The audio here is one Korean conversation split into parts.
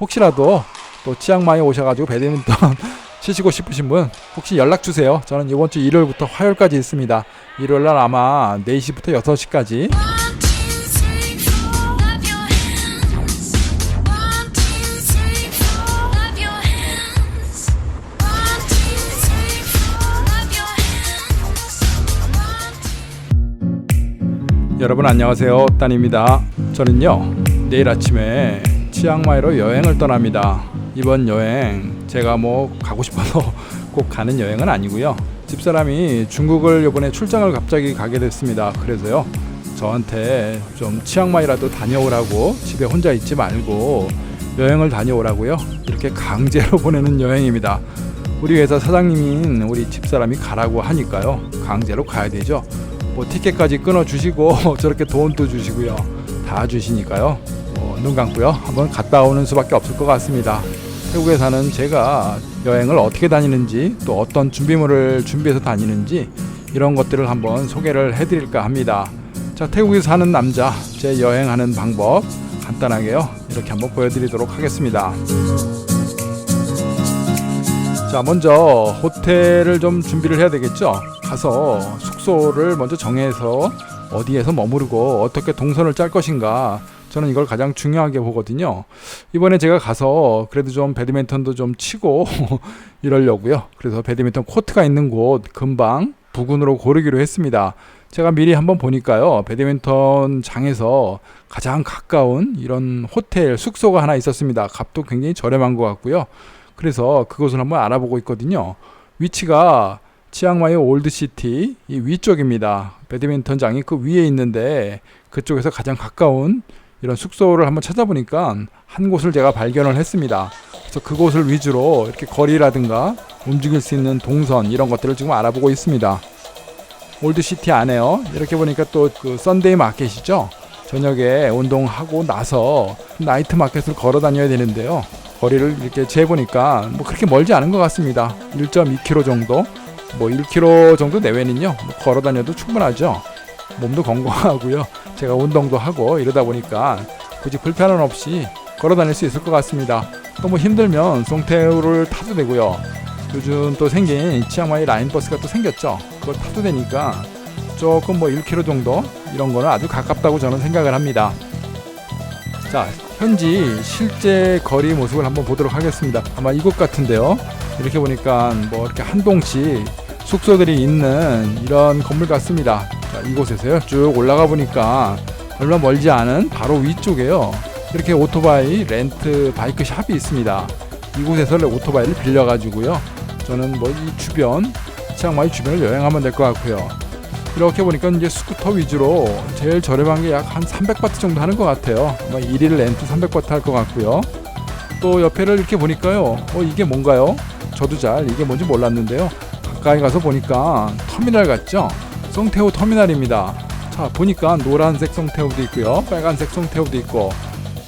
혹시라도 또 치앙마이 오셔가지고 배드민턴 치시고 싶으신 분 혹시 연락 주세요. 저는 이번 주 일요일부터 화요일까지 있습니다. 일요일 날 아마 4시부터 6시까지 One, two, three, four. Clap your hands. One, two, three, four. Clap your hands. One, two, three, four. Clap your hands. One, two. 여러분 안녕하세요. 딴입니다. 저는요. 내일 아침에 치앙마이로 여행을 떠납니다. 이번 여행 제가 뭐 가고 싶어서 꼭 가는 여행은 아니고요. 집사람이 중국을 이번에 출장을 갑자기 가게 됐습니다. 그래서요. 저한테 좀 치앙마이라도 다녀오라고 집에 혼자 있지 말고 여행을 다녀오라고요. 이렇게 강제로 보내는 여행입니다. 우리 회사 사장님인 우리 집사람이 가라고 하니까요. 강제로 가야 되죠. 뭐 티켓까지 끊어 주시고 저렇게 돈도 주시고요. 다 주시니까요. 어, 눈 감고요. 한번 갔다 오는 수밖에 없을 것 같습니다. 태국에 사는 제가 여행을 어떻게 다니는지 또 어떤 준비물을 준비해서 다니는지 이런 것들을 한번 소개를 해드릴까 합니다. 자, 태국에 사는 남자 제 여행하는 방법 간단하게요. 이렇게 한번 보여드리도록 하겠습니다. 자, 먼저 호텔을 좀 준비를 해야 되겠죠. 가서 숙소를 먼저 정해서 어디에서 머무르고 어떻게 동선을 짤 것인가. 저는 이걸 가장 중요하게 보거든요. 이번에 제가 가서 그래도 좀 배드민턴도 좀 치고 이러려고요. 그래서 배드민턴 코트가 있는 곳 금방 부근으로 고르기로 했습니다. 제가 미리 한번 보니까요. 배드민턴 장에서 가장 가까운 이런 호텔 숙소가 하나 있었습니다. 값도 굉장히 저렴한 것 같고요. 그래서 그곳을 한번 알아보고 있거든요. 위치가 치앙마이 올드시티 이 위쪽입니다. 배드민턴장이 그 위에 있는데 그쪽에서 가장 가까운 이런 숙소를 한번 찾아보니까 한 곳을 제가 발견을 했습니다. 그래서 그곳을 위주로 이렇게 거리라든가 움직일 수 있는 동선 이런 것들을 지금 알아보고 있습니다. 올드시티 안에요. 이렇게 보니까 또 그 썬데이 마켓이죠. 저녁에 운동하고 나서 나이트 마켓을 걸어 다녀야 되는데요. 거리를 이렇게 재보니까 뭐 그렇게 멀지 않은 것 같습니다. 1.2km 정도, 뭐 1km 정도 내외는요. 뭐 걸어 다녀도 충분하죠. 몸도 건강하고요. 제가 운동도 하고 이러다 보니까 굳이 불편함 없이 걸어 다닐 수 있을 것 같습니다. 또뭐 힘들면 송태우를 타도 되고요. 요즘 또 생긴 치앙마이 라인 버스가 또 생겼죠. 그걸 타도 되니까 조금 뭐 1km 정도 이런 거는 아주 가깝다고 저는 생각을 합니다. 자, 현지 실제 거리 모습을 한번 보도록 하겠습니다. 아마 이곳 같은데요. 이렇게 보니까 뭐 이렇게 한 동씩 숙소들이 있는 이런 건물 같습니다. 자, 이곳에서요. 쭉 올라가 보니까 얼마 멀지 않은 바로 위쪽에요. 이렇게 오토바이 렌트 바이크 샵이 있습니다. 이곳에서 오토바이를 빌려 가지고요. 저는 뭐 이 주변, 치앙마이 주변을 여행하면 될 것 같고요. 이렇게 보니까 이제 스쿠터 위주로 제일 저렴한 게 약 한 300바트 정도 하는 것 같아요. 아마 1일 렌트 300바트 할 것 같고요. 또 옆에를 이렇게 보니까요. 어, 이게 뭔가요? 저도 잘 이게 뭔지 몰랐는데요. 가까이 가서 보니까 터미널 같죠? 송태우 터미널입니다. 자, 보니까 노란색 송태우도 있고요. 빨간색 송태우도 있고.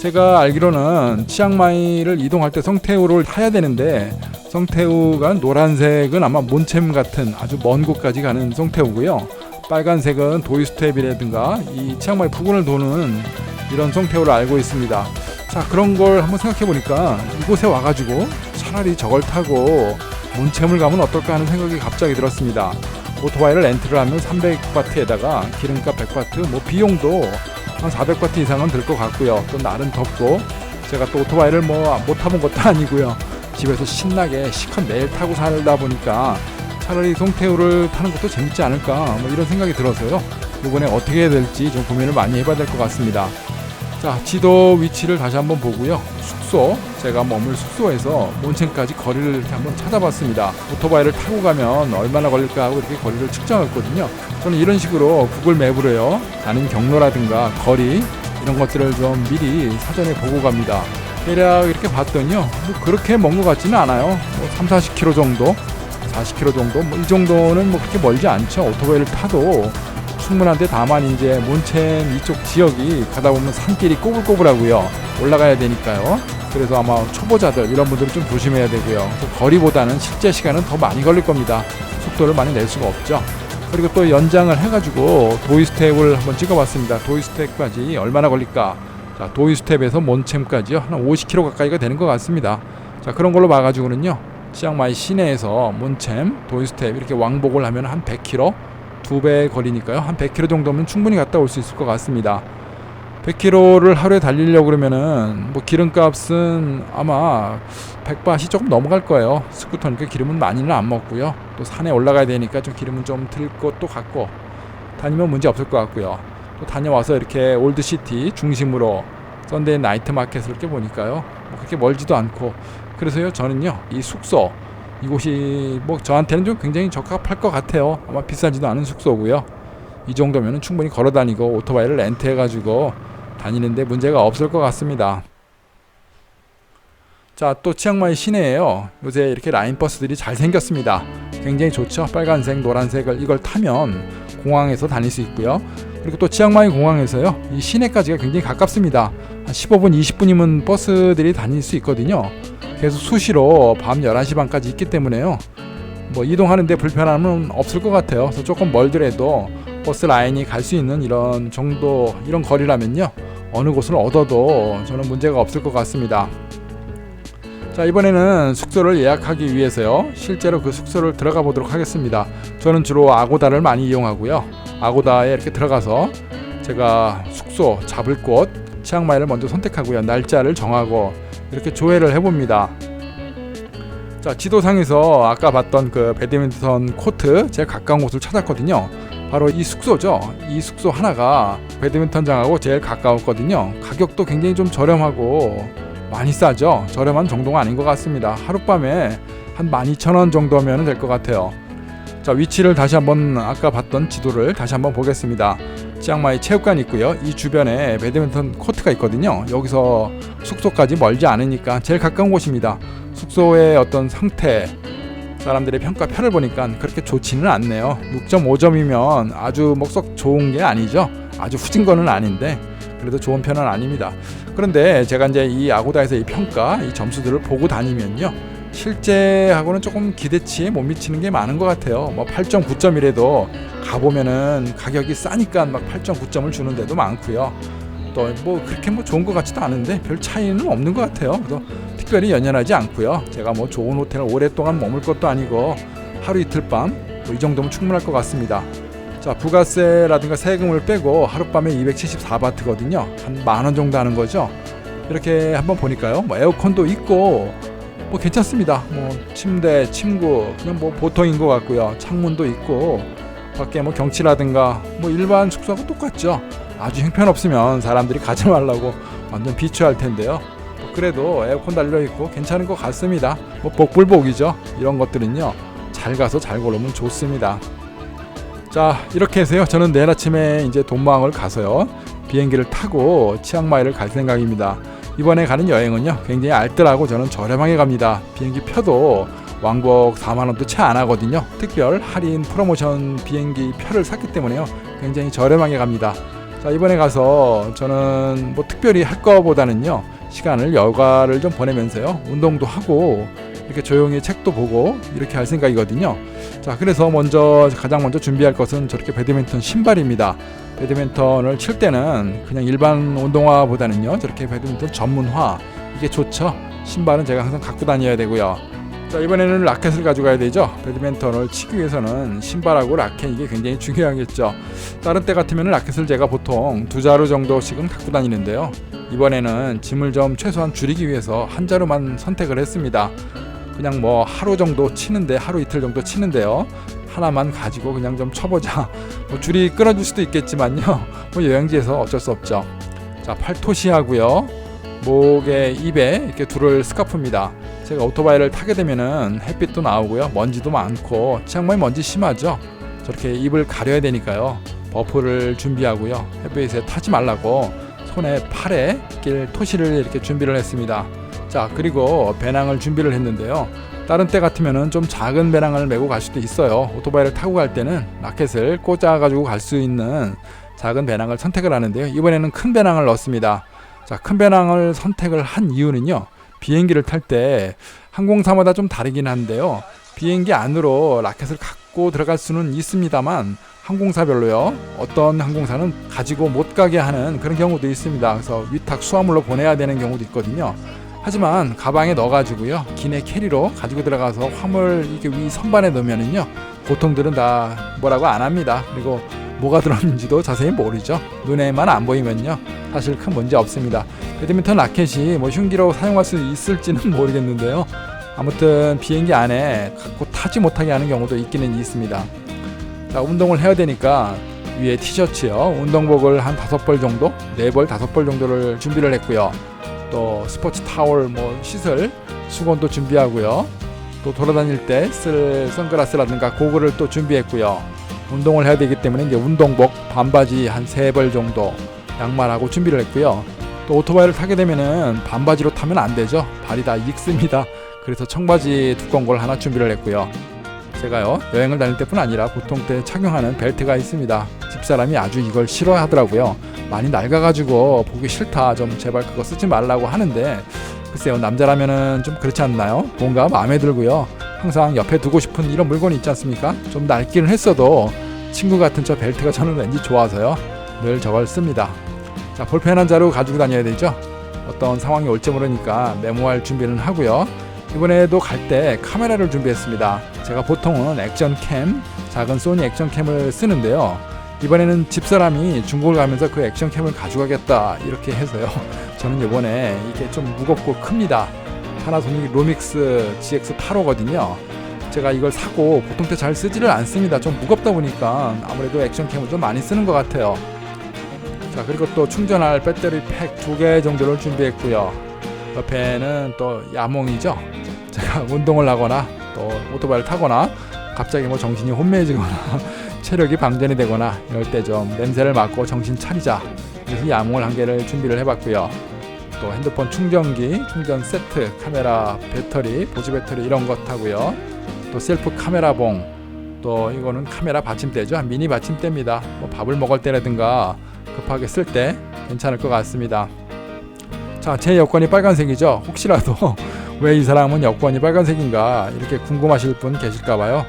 제가 알기로는 치앙마이를 이동할 때 성태우를 타야 되는데 성태우가 노란색은 아마 몬챔 같은 아주 먼 곳까지 가는 성태우고요. 빨간색은 도이스텝이라든가 이 치앙마이 부근을 도는 이런 성태우를 알고 있습니다. 자 그런 걸 한번 생각해 보니까 이곳에 와가지고 차라리 저걸 타고 몬챔을 가면 어떨까 하는 생각이 갑자기 들었습니다. 오토바이를 렌트를 하면 300바트에다가 기름값 100바트, 뭐 비용도 한 400바트 이상은 들 것 같고요. 또 날은 덥고 제가 또 오토바이를 뭐 못 타본 것도 아니고요. 집에서 신나게 시컷 매일 타고 살다 보니까 차라리 송태우를 타는 것도 재밌지 않을까 뭐 이런 생각이 들어서요. 이번에 어떻게 해야 될지 좀 고민을 많이 해봐야 될 것 같습니다. 자 지도 위치를 다시 한번 보고요. 숙소 제가 머물 숙소에서 몬첸까지 거리를 이렇게 한번 찾아봤습니다. 오토바이를 타고 가면 얼마나 걸릴까 하고 이렇게 거리를 측정했거든요. 저는 이런 식으로 구글 맵으로요. 가는 경로라든가 거리 이런 것들을 좀 미리 사전에 보고 갑니다. 대략 이렇게 봤더니요. 뭐 그렇게 먼 것 같지는 않아요. 뭐 3, 40km 정도, 40km 정도, 뭐 이 정도는 뭐 그렇게 멀지 않죠. 오토바이를 타도 충분한데 다만 이제 몬첸 이쪽 지역이 가다 보면 산길이 꼬불꼬불하고요. 올라가야 되니까요. 그래서 아마 초보자들 이런 분들은 좀 조심해야 되고요. 또 거리보다는 실제 시간은 더 많이 걸릴 겁니다. 속도를 많이 낼 수가 없죠. 그리고 또 연장을 해가지고 도이스텝을 한번 찍어봤습니다. 도이스텝까지 얼마나 걸릴까? 자 도이 스텝에서 몬챔까지요 한 50km 가까이가 되는 것 같습니다. 자 그런 걸로 봐가지고는요 치앙마이 시내에서 몬챔 도이 스텝 이렇게 왕복을 하면 한 100km 두배 거리니까요 한 100km 정도면 충분히 갔다 올 수 있을 것 같습니다. 100km를 하루에 달리려고 그러면은 뭐 기름값은 아마 100바트이 조금 넘어갈 거예요. 스쿠터니까 기름은 많이는 안 먹고요. 또 산에 올라가야 되니까 좀 기름은 좀 들 것도 같고 다니면 문제 없을 것 같고요. 또 다녀와서 이렇게 올드시티 중심으로 썬데이 나이트 마켓을 이렇게 보니까요. 뭐 그렇게 멀지도 않고 그래서요 저는요 이 숙소 이곳이 뭐 저한테는 좀 굉장히 적합할 것 같아요. 아마 비싸지도 않은 숙소고요. 이 정도면은 충분히 걸어 다니고 오토바이를 렌트해 가지고 다니는데 문제가 없을 것 같습니다. 자, 또 치앙마이 시내에요. 요새 이렇게 라인 버스들이 잘 생겼습니다. 굉장히 좋죠. 빨간색, 노란색을 이걸 타면 공항에서 다닐 수 있고요. 그리고 또 치앙마이 공항에서요. 이 시내까지가 굉장히 가깝습니다. 한 15분, 20분이면 버스들이 다닐 수 있거든요. 계속 수시로 밤 11시 반까지 있기 때문에요. 뭐 이동하는데 불편함은 없을 것 같아요. 그래서 조금 멀더라도 버스 라인이 갈 수 있는 이런 정도 이런 거리라면요. 어느 곳을 얻어도 저는 문제가 없을 것 같습니다. 자 이번에는 숙소를 예약하기 위해서요 실제로 그 숙소를 들어가 보도록 하겠습니다 저는 주로 아고다를 많이 이용하고요 아고다에 이렇게 들어가서 제가 숙소 잡을 곳 치앙마이를 먼저 선택하고요 날짜를 정하고 이렇게 조회를 해봅니다 자 지도상에서 아까 봤던 그 배드민턴 코트 제가 가까운 곳을 찾았거든요 바로 이 숙소죠 이 숙소 하나가 배드민턴장하고 제일 가까웠거든요 가격도 굉장히 좀 저렴하고 많이 싸죠. 저렴한 정도가 아닌 것 같습니다. 하룻밤에 한 12,000원 정도면 될 것 같아요. 자 위치를 다시 한번 아까 봤던 지도를 다시 한번 보겠습니다. 치앙마이 체육관 있고요. 이 주변에 배드민턴 코트가 있거든요. 여기서 숙소까지 멀지 않으니까 제일 가까운 곳입니다. 숙소의 어떤 상태, 사람들의 평가표를 보니까 그렇게 좋지는 않네요. 6.5점이면 아주 목석 좋은 게 아니죠. 아주 후진 거는 아닌데 그래도 좋은 편은 아닙니다. 그런데 제가 이제 이 아고다에서 이 평가, 이 점수들을 보고 다니면요. 실제하고는 조금 기대치에 못 미치는 게 많은 것 같아요. 뭐 8.9점이라도 가보면은 가격이 싸니까 막 8.9점을 주는 데도 많고요. 또 뭐 그렇게 뭐 좋은 것 같지도 않은데 별 차이는 없는 것 같아요. 그래서 특별히 연연하지 않고요. 제가 뭐 좋은 호텔 오랫동안 머물 것도 아니고 하루 이틀 밤 이 정도면 충분할 것 같습니다. 자 부가세라든가 세금을 빼고 하룻밤에 274바트거든요. 한 만 원 정도 하는 거죠. 이렇게 한번 보니까요. 뭐 에어컨도 있고 뭐 괜찮습니다. 뭐 침대, 침구 그냥 뭐 보통인 것 같고요. 창문도 있고 밖에 뭐 경치라든가 뭐 일반 숙소하고 똑같죠. 아주 형편없으면 사람들이 가지 말라고 완전 비추할 텐데요. 뭐 그래도 에어컨 달려 있고 괜찮은 것 같습니다. 뭐 복불복이죠. 이런 것들은요. 잘 가서 잘 고르면 좋습니다. 자 이렇게 해서요 저는 내일 아침에 이제 돈마을 가서요 비행기를 타고 치앙마이를 갈 생각입니다 이번에 가는 여행은요 굉장히 알뜰하고 저는 저렴하게 갑니다. 비행기 표도 왕복 4만원도 채 안 하거든요. 특별 할인 프로모션 비행기 표를 샀기 때문에요 굉장히 저렴하게 갑니다. 자 이번에 가서 저는 뭐 특별히 할 거보다는요 시간을 여가를 좀 보내면서요 운동도 하고 이렇게 조용히 책도 보고 이렇게 할 생각이거든요. 자 그래서 먼저 가장 먼저 준비할 것은 저렇게 배드민턴 신발입니다 배드민턴을 칠 때는 그냥 일반 운동화보다는요 저렇게 배드민턴 전문화 이게 좋죠. 신발은 제가 항상 갖고 다녀야 되고요. 자 이번에는 라켓을 가져가야 되죠. 배드민턴을 치기 위해서는 신발하고 라켓 이게 굉장히 중요하겠죠. 다른 때 같으면 라켓을 제가 보통 두 자루 정도씩은 갖고 다니는데요. 이번에는 짐을 좀 최소한 줄이기 위해서 한 자루만 선택을 했습니다. 그냥 뭐 하루 정도 치는데 하루 이틀 정도 치는데요 하나만 가지고 그냥 좀 쳐보자. 뭐 줄이 끊어질 수도 있겠지만요. 뭐 여행지에서 어쩔 수 없죠. 자 팔토시하고요. 목에 입에 이렇게 둘을 스카프입니다. 제가 오토바이를 타게 되면은 햇빛도 나오고요. 먼지도 많고 치앙마이 먼지 심하죠. 저렇게 입을 가려야 되니까요. 버프를 준비하고요. 햇빛에 타지 말라고 손에 팔에 낄 토시를 이렇게 준비를 했습니다. 자 그리고 배낭을 준비를 했는데요 다른 때 같으면은 좀 작은 배낭을 메고 갈 수도 있어요 오토바이를 타고 갈 때는 라켓을 꽂아 가지고 갈 수 있는 작은 배낭을 선택을 하는데요 이번에는 큰 배낭을 넣었습니다 자 큰 배낭을 선택을 한 이유는요 비행기를 탈 때 항공사마다 좀 다르긴 한데요 비행기 안으로 라켓을 갖고 들어갈 수는 있습니다만 항공사별로요. 어떤 항공사는 가지고 못 가게 하는 그런 경우도 있습니다. 그래서 위탁 수화물로 보내야 되는 경우도 있거든요. 하지만 가방에 넣어가지고요 기내 캐리로 가지고 들어가서 화물 이렇게 위 선반에 넣으면은요 보통들은 다 뭐라고 안 합니다. 그리고 뭐가 들었는지도 자세히 모르죠. 눈에만 안 보이면요 사실 큰 문제 없습니다. 배드민턴 라켓이 뭐 흉기로 사용할 수 있을지는 모르겠는데요. 아무튼 비행기 안에 갖고 타지 못하게 하는 경우도 있기는 있습니다. 자, 운동을 해야 되니까 위에 티셔츠요. 운동복을 한 다섯 벌 정도, 네 벌, 다섯 벌 정도를 준비를 했고요. 또 스포츠 타월 뭐 시설 수건도 준비하고요. 또 돌아다닐 때 쓸 선글라스라든가 고글을 또 준비했고요. 운동을 해야 되기 때문에 이제 운동복 반바지 한 세 벌 정도 양말하고 준비를 했고요. 또 오토바이를 타게 되면은 반바지로 타면 안 되죠. 발이 다 익습니다. 그래서 청바지 두꺼운 걸 하나 준비를 했고요. 제가요 여행을 다닐 때뿐 아니라 보통 때 착용하는 벨트가 있습니다. 집사람이 아주 이걸 싫어하더라고요. 많이 낡아가지고 보기 싫다. 좀 제발 그거 쓰지 말라고 하는데 글쎄요 남자라면은 좀 그렇지 않나요? 뭔가 마음에 들고요. 항상 옆에 두고 싶은 이런 물건이 있지 않습니까? 좀 낡기는 했어도 친구 같은 저 벨트가 저는 왠지 좋아서요. 늘 저걸 씁니다. 자 볼펜 한 자루 가지고 다녀야 되죠. 어떤 상황이 올지 모르니까 메모할 준비는 하고요. 이번에도 갈 때 카메라를 준비했습니다. 제가 보통은 액션캠, 작은 소니 액션캠을 쓰는데요. 이번에는 집사람이 중국을 가면서 그 액션캠을 가져가겠다 이렇게 해서요. 저는 이번에 이게 좀 무겁고 큽니다. 파나소닉 로믹스 GX85거든요. 제가 이걸 사고 보통 때 잘 쓰지를 않습니다. 좀 무겁다 보니까 아무래도 액션캠을 좀 많이 쓰는 것 같아요. 자 그리고 또 충전할 배터리 팩 두 개 정도를 준비했고요. 옆에는 또 야몽이죠. 제가 운동을 하거나 또 오토바이를 타거나 갑자기 뭐 정신이 혼미해지거나 체력이 방전이 되거나 이럴 때 좀 냄새를 맡고 정신 차리자. 그래서 야몽을 한 개를 준비를 해봤고요. 또 핸드폰 충전기, 충전 세트, 카메라 배터리, 보조 배터리 이런 것 하고요. 또 셀프 카메라 봉, 또 이거는 카메라 받침대죠. 미니 받침대입니다. 뭐 밥을 먹을 때라든가 급하게 쓸 때 괜찮을 것 같습니다. 자, 제 여권이 빨간색이죠. 혹시라도 왜 이 사람은 여권이 빨간색인가 이렇게 궁금하실 분 계실까봐요.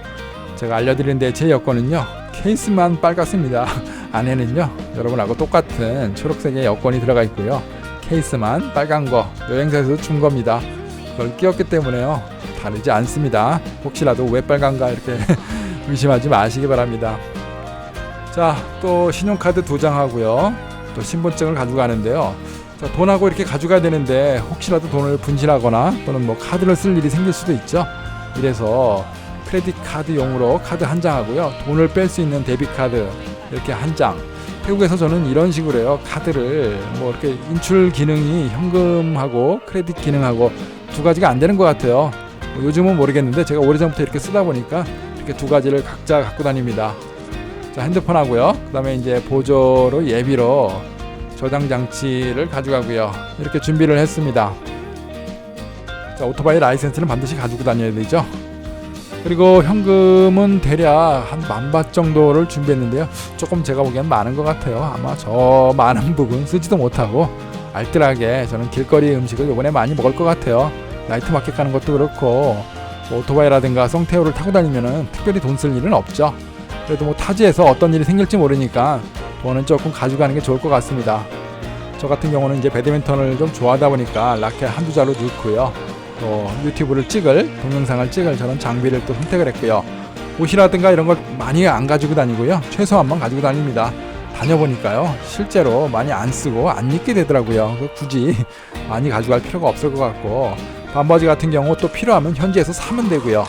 제가 알려드리는데 제 여권은요 케이스만 빨갛습니다. 안에는요 여러분하고 똑같은 초록색의 여권이 들어가 있고요. 케이스만 빨간 거 여행사에서 준 겁니다. 그걸 끼웠기 때문에요 다르지 않습니다. 혹시라도 왜 빨간가 이렇게 의심하지 마시기 바랍니다. 자, 또 신용카드 두 장하고요. 또 신분증을 가지고 가는데요. 자, 돈하고 이렇게 가져가야 되는데 혹시라도 돈을 분실하거나 또는 뭐 카드를 쓸 일이 생길 수도 있죠. 이래서 크레딧 카드용으로 카드 한 장 하고요. 돈을 뺄 수 있는 데뷔 카드 이렇게 한 장. 태국에서 저는 이런 식으로 해요. 카드를 뭐 이렇게 인출 기능이 현금하고 크레딧 기능하고 두 가지가 안 되는 것 같아요. 뭐 요즘은 모르겠는데 제가 오래전부터 이렇게 쓰다 보니까 이렇게 두 가지를 각자 갖고 다닙니다. 자 핸드폰 하고요. 그다음에 이제 보조로 예비로 저장 장치를 가져가고요. 이렇게 준비를 했습니다. 자 오토바이 라이센스는 반드시 가지고 다녀야 되죠. 그리고 현금은 대략 한 만밭 정도를 준비했는데요. 조금 제가 보기엔 많은 것 같아요. 아마 저 많은 부분 쓰지도 못하고 알뜰하게 저는 길거리 음식을 이번에 많이 먹을 것 같아요. 나이트 마켓 가는 것도 그렇고 뭐 오토바이라든가 송태오를 타고 다니면은 특별히 돈 쓸 일은 없죠. 그래도 뭐 타지에서 어떤 일이 생길지 모르니까 돈은 조금 가져가는 게 좋을 것 같습니다. 저 같은 경우는 이제 배드민턴을 좀 좋아하다 보니까 라켓 한두 자루 넣고요. 또 유튜브를 찍을 동영상을 찍을 저런 장비를 또 선택을 했고요. 옷이라든가 이런 걸 많이 안 가지고 다니고요. 최소한만 가지고 다닙니다. 다녀보니까요. 실제로 많이 안 쓰고 안 입게 되더라고요. 그 굳이 많이 가져갈 필요가 없을 것 같고 반바지 같은 경우 또 필요하면 현지에서 사면 되고요.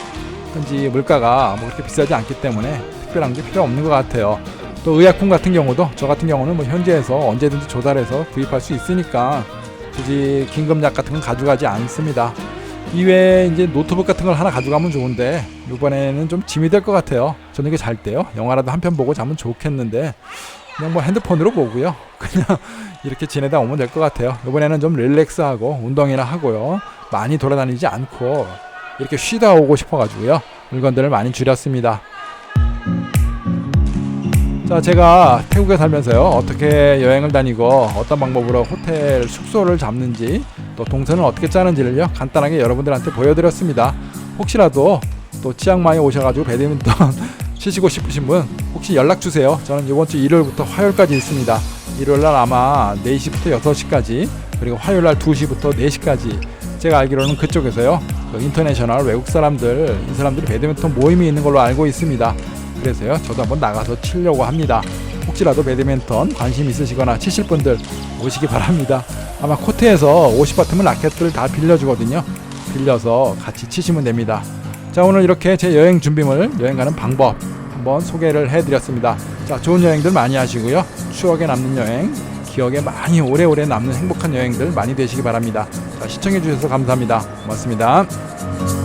현지 물가가 뭐 그렇게 비싸지 않기 때문에 특별한 게 필요 없는 것 같아요. 또 의약품 같은 경우도 저 같은 경우는 뭐 현지에서 언제든지 조달해서 구입할 수 있으니까 굳이 긴급약 같은 건 가져가지 않습니다. 이외에 이제 노트북 같은 걸 하나 가져가면 좋은데 이번에는 좀 짐이 될 것 같아요. 이게 잘 때요. 영화라도 한 편 보고 자면 좋겠는데 그냥 뭐 핸드폰으로 보고요. 그냥 이렇게 지내다 오면 될 것 같아요. 이번에는 좀 릴렉스하고 운동이나 하고요. 많이 돌아다니지 않고 이렇게 쉬다 오고 싶어가지고요. 물건들을 많이 줄였습니다. 자, 제가 태국에 살면서요. 어떻게 여행을 다니고 어떤 방법으로 호텔 숙소를 잡는지 또 동선을 어떻게 짜는지를요. 간단하게 여러분들한테 보여드렸습니다. 혹시라도 또 치앙마이 오셔가지고 배드민턴 치시고 싶으신 분 혹시 연락 주세요. 저는 이번 주 일요일부터 화요일까지 있습니다. 일요일 날 아마 4시부터 6시까지 그리고 화요일 날 2시부터 4시까지 제가 알기로는 그쪽에서요. 그 인터내셔널 외국 사람들 이 사람들이 배드민턴 모임이 있는 걸로 알고 있습니다. 그래서요. 저도 한번 나가서 치려고 합니다. 혹시라도 배드민턴 관심 있으시거나 치실 분들 오시기 바랍니다. 아마 코트에서 50바트면 라켓들 다 빌려주거든요. 빌려서 같이 치시면 됩니다. 자 오늘 이렇게 제 여행 준비물 여행 가는 방법 한번 소개를 해드렸습니다. 자 좋은 여행들 많이 하시고요. 추억에 남는 여행, 기억에 많이 오래오래 남는 행복한 여행들 많이 되시기 바랍니다. 자 시청해 주셔서 감사합니다. 고맙습니다.